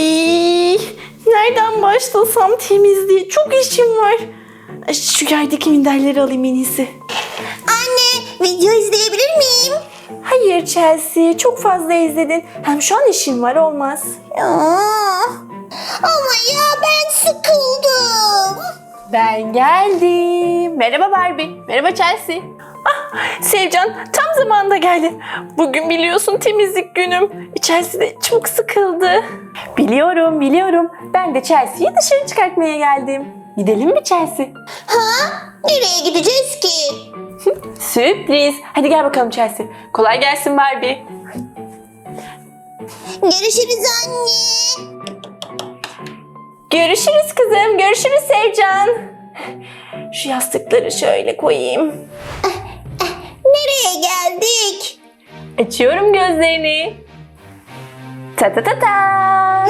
Ay, nereden başlasam temizliğe? Çok işim var. Şu yerdeki minderleri alayım en iyisi. Anne video izleyebilir miyim? Hayır Chelsea, çok fazla izledin. Hem şu an işim var, olmaz. Aa, ama ya ben sıkıldım. Ben geldim. Merhaba Barbie. Merhaba Chelsea. Ah, Sevcan tam zamanında geldin. Bugün biliyorsun temizlik günüm. Chelsea de çok sıkıldı. Biliyorum, biliyorum. Ben de Chelsea'yi dışarı çıkartmaya geldim. Gidelim mi Chelsea? Ha? Nereye gideceğiz ki? Sürpriz. Hadi gel bakalım Chelsea. Kolay gelsin Barbie. Görüşürüz anne. Görüşürüz kızım. Görüşürüz Sevcan. Şu yastıkları şöyle koyayım. Açıyorum gözlerini. Ta ta ta ta. Aa,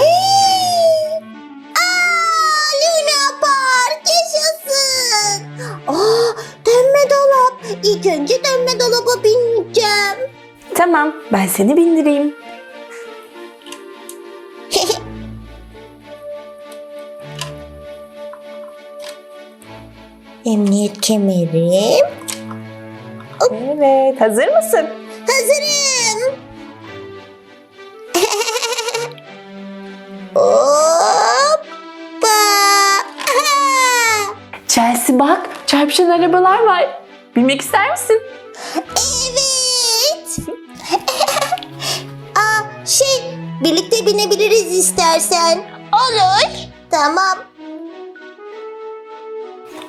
Luna Park yaşasın. Aa, dönme dolap. İlk önce dönme dolaba bineceğim. Tamam, ben seni bindireyim. Emniyet kemerim. Evet, hazır mısın? Hazırım. Hoppa. Chelsea bak, çarpışan arabalar var. Binmek ister misin? Evet. Aa, şey, birlikte binebiliriz istersen. Olur. Tamam.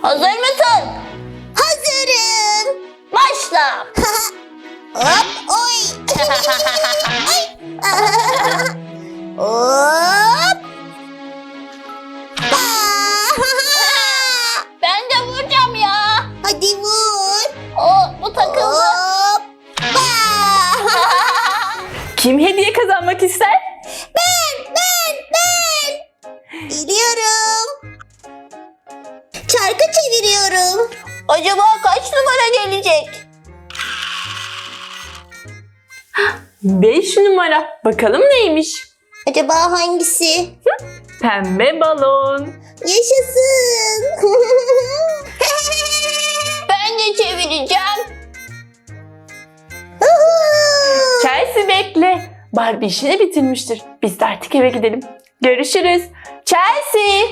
Hazır mısın? Hazırım. Başla. Hop, oy. Ay. Hop. Ben de vuracağım ya. Hadi vur. O bu takıldı. Hoppa. Kim hediye kazanmak ister? Ben, ben, ben. Geliyorum. Çarkı çeviriyorum. Acaba kaç numara gelecek? 5 numara. Bakalım neymiş? Acaba hangisi? Pembe balon. Yaşasın. Ben de çevireceğim. Chelsea bekle. Barbie işini bitirmiştir. Biz de artık eve gidelim. Görüşürüz. Chelsea.